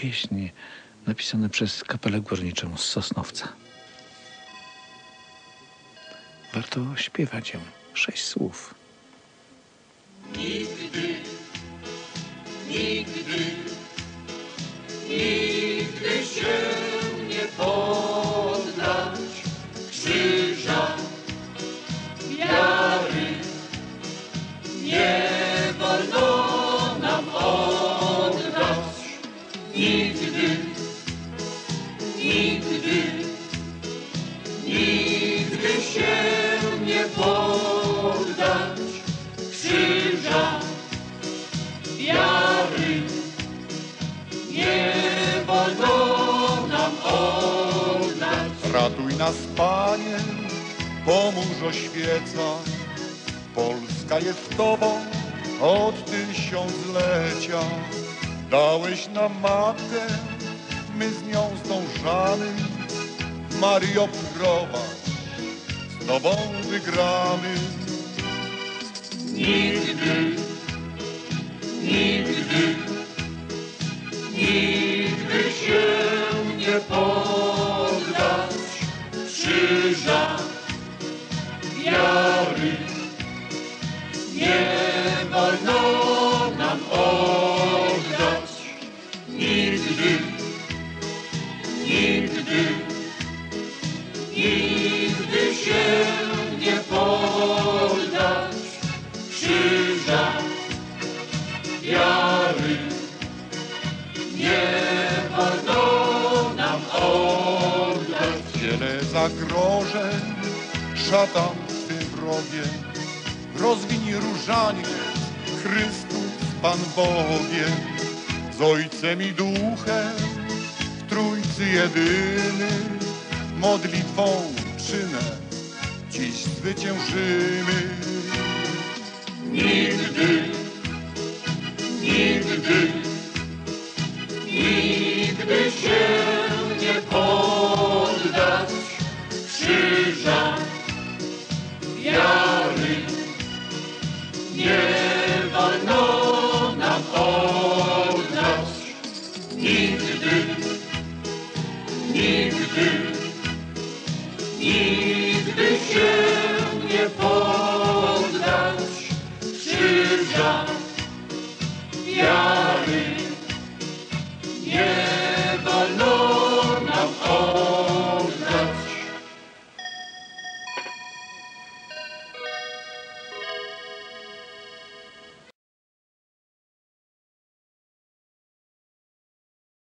pieśni napisane przez kapelę górniczą z Sosnowca. Warto śpiewać ją. Sześć słów. Nigdy, nigdy, nigdy się nie poddać krzyża wiary. Nie wolno nam oddać. Ratuj nas, Panie, pomóż oświecać. Polska jest Tobą od tysiąclecia. Dałeś nam matkę, my z nią zdążamy. Mario, prowadź, z Tobą wygramy. Nigdy, nigdy, nigdy się nie poddać krzyża wiary. Nie Wiele zagrożeń, szatan w tym wrogie. Rozwiń różaniec, Chrystus Pan Bogiem. Z Ojcem i Duchem, w Trójcy jedyny, modlitwą czynem dziś zwyciężymy. Nigdy, nigdy, nigdy się Thank you.